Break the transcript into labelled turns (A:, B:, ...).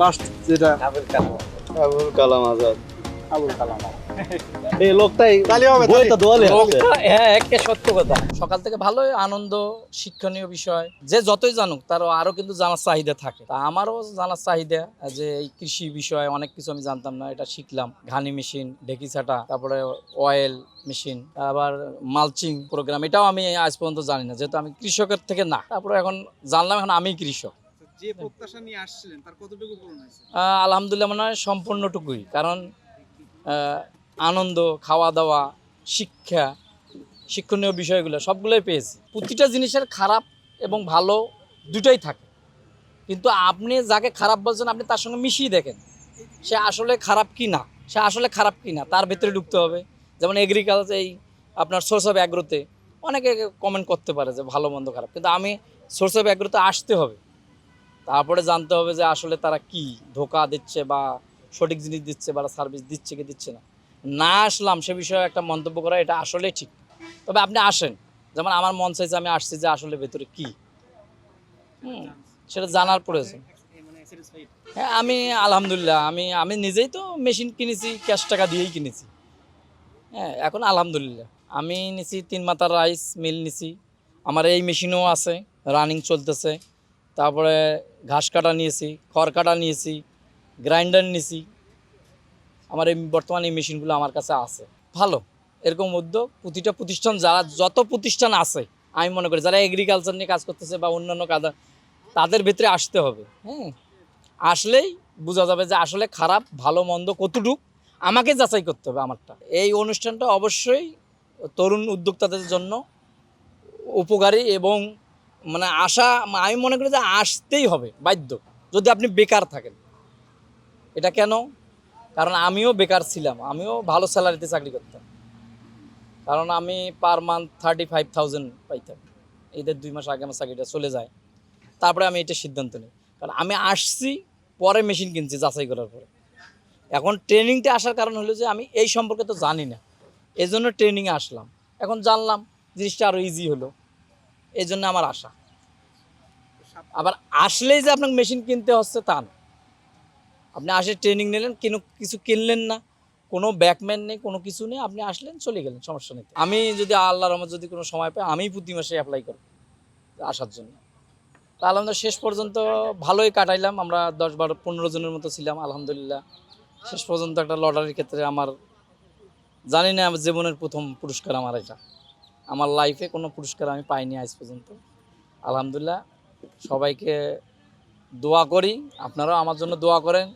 A: Last যেটা
B: আবুল কালাম
C: আবুল কালাম আজাদ।
A: আবুল কালাম
C: এই লোকটাই
A: তালি হবে,
C: বইটা দোয়ালে
B: হ্যাঁ একে সত্য কথা। সকাল থেকে ভালোই আনন্দ শিক্ষণীয় বিষয়। যে যতই জানুক তারও আরও কিন্তু জানার চাহিদা থাকে। তা আমারও জানার চাহিদা যে এই কৃষি বিষয়ে অনেক কিছু আমি জানতাম না এটা শিখলাম। ঘানি মেশিন ঢেকি ছাটা তারপরে অয়েল মেশিন আবার মালচিং প্রোগ্রাম এটাও আমি আজ পর্যন্ত জানি না যেহেতু আমি কৃষকের থেকে না। তারপরে এখন জানলাম এখন আমি কৃষক।
A: যে প্রত্যাশা নিয়ে আসছিলেন, তার কতটুকু পূরণ হয়েছে?
B: আলহামদুলিল্লাহ মনে হয় সম্পূর্ণটুকুই, কারণ আনন্দ খাওয়া দাওয়া শিক্ষা, শিক্ষণীয় বিষয়গুলো সবগুলোই পেয়েছি। প্রতিটা জিনিসের খারাপ এবং ভালো দুটাই থাকে। কিন্তু আপনি যাকে খারাপ বলছেন, আপনি তার সঙ্গে মিশিয়ে দেখেন, সে আসলে খারাপ কি না, সে আসলে খারাপ কি না, তার ভেতরে ঢুকতে হবে। যেমন এগ্রিকালচার এই আপনার সোর্স অফ অ্যাগ্রোতে অনেকে কমেন্ট করতে পারে যে ভালো, মন্দ, খারাপ। কিন্তু আমি সোর্স অফ অ্যাগ্রোতে আসতে হবে। তারপরে জানতে হবে যে আসলে তারা কি ধোকা দিচ্ছে বা সঠিক জিনিস দিচ্ছে বা সার্ভিস দিচ্ছে কি দিচ্ছে না। না আসলাম সে বিষয়ে একটা মন্তব্য করা এটা আসলে ঠিক। তবে আপনি আসেন। যেমন আমার মন চাইছে আমি আসছি যে আসলে ভেতরে কি। হুম, সেটা জানার প্রয়োজন। হ্যাঁ আমি আলহামদুলিল্লাহ আমি আমি নিজেই তো মেশিন কিনেছি ক্যাশ টাকা দিয়েই কিনেছি। হ্যাঁ এখন আলহামদুলিল্লাহ। আমি নিছি তিন মাথার রাইস মিল নিছি। আমার এই মেশিনও আছে রানিং চলতেছে। তারপরে ঘাস কাটা নিয়েছি, খড় কাটা নিয়েছি, গ্রাইন্ডার নিয়েছি। আমার এই বর্তমানে এই মেশিনগুলো আমার কাছে আছে। ভালো, এরকম উদ্যোগ, প্রতিটা প্রতিষ্ঠান, যারা যত প্রতিষ্ঠান আছে, আমি মনে করি যারা এগ্রিকালচার নিয়ে কাজ করতেছে বা অন্যান্য কাজ, তাদের ভিতরে আসতে হবে। হ্যাঁ আসলেই বোঝা যাবে যে আসলে খারাপ, ভালো, মন্দ কতটুক, আমাকে যাচাই করতে হবে আমারটা। এই অনুষ্ঠানটা অবশ্যই তরুণ উদ্যোক্তাদের জন্য উপকারী এবং মানে আশা, আমি মনে করি যে আসতেই হবে, বাধ্য। যদি আপনি বেকার থাকেন। এটা কেন? কারণ আমিও বেকার ছিলাম, আমিও ভালো স্যালারিতে চাকরি করতাম। কারণ আমি per month thirty five thousand পাইতাম। ঈদের দুই মাস আগে আমার চাকরিটা চলে যায়। তারপরে আমি এটা সিদ্ধান্ত নিই। কারণ আমি আসছি, পরে মেশিন কিনছি যাচাই করার পরে। এখন ট্রেনিংটা আসার কারণ হলো যে আমি এই সম্পর্কে তো জানি না। এই জন্য ট্রেনিংয়ে আসলাম। এখন জানলাম, জিনিসটা আরও ইজি হলো। এই জন্য আমার আশা। আবার আসলেই যে আপনাকে মেশিন কিনতে হচ্ছে তা না। আপনি আসে ট্রেনিং নিলেন, কোনো, কিছু কিনলেন না। কোনো ব্যাকম্যান নেই, কোনো কিছু নেই, আপনি আসলেন, চলে গেলেন, সমস্যা নেই। আমি যদি আল্লাহর রহমত যদি কোনো সময় পাই আমি প্রতি মাসে অ্যাপ্লাই করব আসার জন্য। তা আলহামদুলিল্লাহ, শেষ পর্যন্ত ভালোই কাটাইলাম। আমরা দশ বারো, পনেরো জনের মতো ছিলাম, আলহামদুলিল্লাহ। শেষ পর্যন্ত একটা লটারির ক্ষেত্রে আমার, জানি না জীবনের প্রথম পুরস্কার আমার এটা। আমার লাইফে কোনো পুরস্কার আমি পাইনি আজ পর্যন্ত। আলহামদুলিল্লাহ, সবাইকে দোয়া করি, আপনারাও আমার জন্য দোয়া করেন।